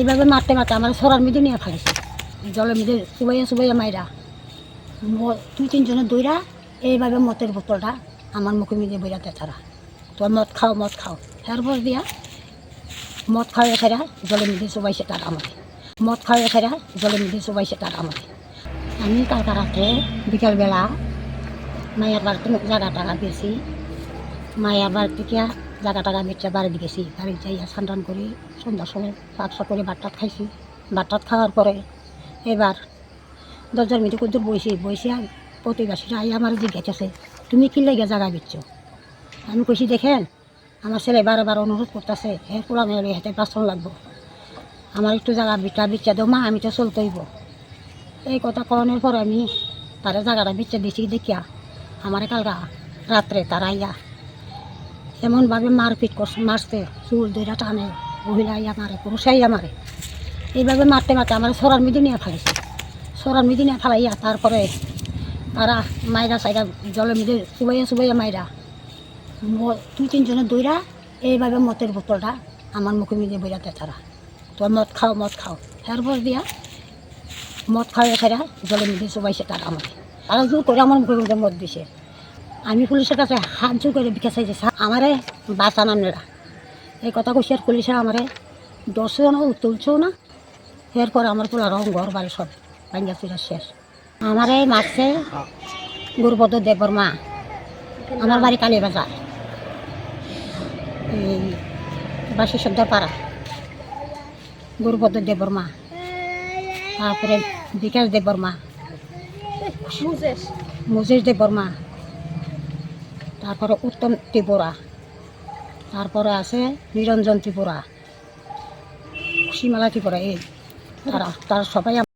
এইভাবে মারতে মারতে আমার সরার মধ্যে নিয়ে ফেলেছে। জলের মধ্যে চুবাইয়া চুবাইয়া মাইরা। দুই তিনজনের দইরা এইভাবে মতের বোতলটা আমার মুখে মধ্যে বইরাতে তারা। তোর মদ খাও মদ খাও। এরপর দিয়া মদ খাওয়া সেরা জলের মধ্যে চুবাইছে তার আমাকে। মদ খাওয়া সেরা জলের মধ্যে চুবাইছে তার আমাকে। আমি কালকা রাত্রে বিকালবেলা মায়ের বাড়িতে জায়গা টাকা দিয়েছি। মায়ের বাড়ি থেকে জায়গা টাকা বেচা বাড়ি গেছি বাড়ি যাইয়া স্নান করি, সন্ধ্যার সময় পাকসা করে ভাত খাইছি। ভাত খাওয়ার পরে এবার দরজার মধ্যে কত বইছি বইছি আর প্রতিবাসীরা আই আমার জিজ্ঞাসা তুমি কি লেগে জায়গা বেচছ আমি কইছি, দেখেন, আমার ছেলে বারবার অনুরোধ করতেছে, হে পোলা মেয়ে হাতে বাসন লাগবো। আমার একটু জায়গা বিটা বিচ্ছা দেও, মা, আমি তো চলতেইব এই কথা কনের পর আমি তারা জায়গাটা বিচ্ছা দিছি, দেখিয়া আমার কালকা রাত্রে তারা আইয়া এমনভাবে মারপিট করছে মারছে চুল দুইটা টানে, মহিলা ইয়া মারে পুরুষাই ইয়া মারে। এইভাবে মারতে মারতে আমার সরার মিদি নিয়ে ফেলেছে সরার মিদি নিয়ে ফেলাইয়া তারপরে তারা মাইরা সাইরা জলের মধ্যে চুবাইয়া চুবাইয়া মাইরা দুই তিনজনের দইরা এইভাবে মতের বোতলটা আমার মুখে মিদিয়ে বইরাতে তারা। তোর মদ খাও মদ খাও। এরপর দিয়া মদ খাওয়া সেরা জলের মধ্যে চুবাইছে তারা আমাকে। তারা জোর করে আমার মুখে মুখে মদ দিছে। আমি পুলিশের কাছে হাত জোর করে বিকাশ চাইছি স্যার। আমারে বাঁচান আপনারা এই কথা কইছি আর পুলিশে আমারে দর্শও না তুলছেও না। এরপর আমার পোলা রং ঘর বাড়ি সব ভাঙ্গা চুরা শেষ। আমার এই মাসে গুরুপদ দেবর মা। আমার বাড়ি কালী বাজার। এই বাসি সর্দার পাড়া। গুরুপদ দেবর মা। তারপরে বিকাশ দেবর মা। মুজেশ দেবর মা। তারপরে উত্তম ত্রিপুরা। তারপরে আছে নিরঞ্জন ত্রিপুরা। সীমালা ত্রিপুরা এই। তারা তারা সবাই